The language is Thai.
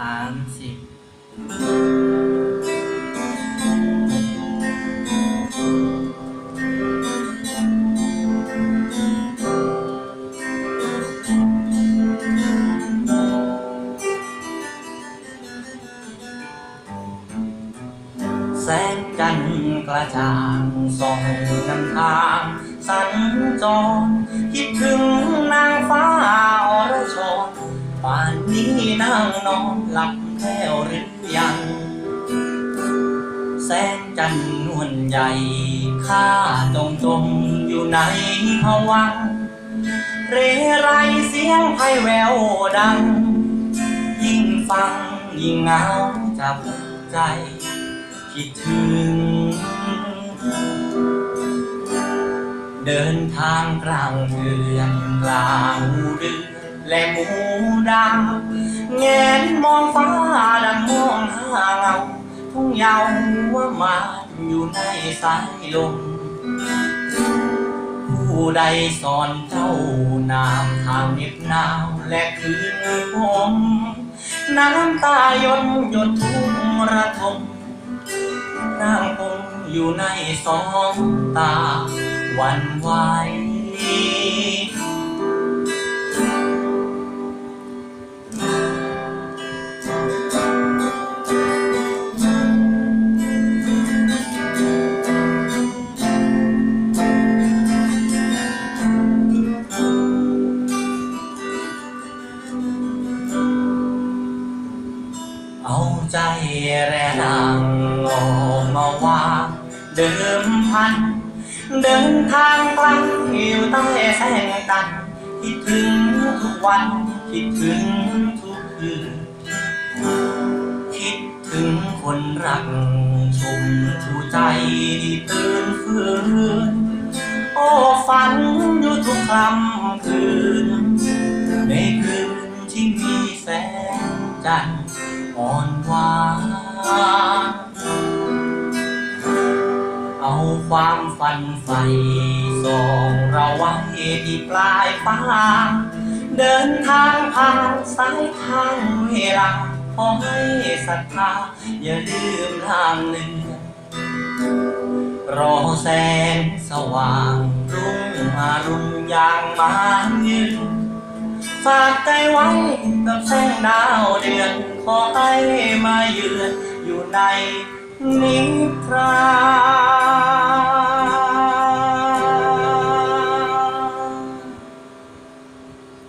สามสิบแสงจันทร์กระจ่างส่องนำทาง สัญจร คิดถึงนางฟ้า นางนอนหลับแล้วหรือยัง แสงจันทร์นวลใหญ่ข้าจงจมอยู่ในภวัง เรไรเสียงไพแววดัง ยิ่งฟังยิ่งเหงาจับใจ คิดถึง เดินทางกลางเดือนกลางเดือน และหมูดาวแงนมองฟ้าดังมองหาเงาทุ่งยาวหัวมานอยู่ในสายลมผู้ใดสอนเจ้านามทางเหน็บหนาวและคืนผมน้ำตายนหยดทุ่งระทมนางคงอยู่ในสองตาหวันไหว เอาใจแร่นางงอมาว่าเดิมพัน เดินทางไกลอยู่ใต้แสงจัน คิดถึงทุกวัน คิดถึงทุกคืน คิดถึงคนรักชุ่มชูใจที่ตื่นฟื้นโอ้ฝันอยู่ทุกค่ำคืน ในคืนที่มีแสง จันทร์อ่อนหวานเอาความฝันใฝ่ส่องเราไว้ที่ปลายฟ้า เดินทางผ่านสายทางเวลาขอให้ศรัทธาอย่าลืมทางเลือนรอแสงสว่างรุ่งมารุ่งอย่างมายืน ฝากใจไว้กับแสงดาวเดือน ขอให้มาเยือนอยู่ในนิทรา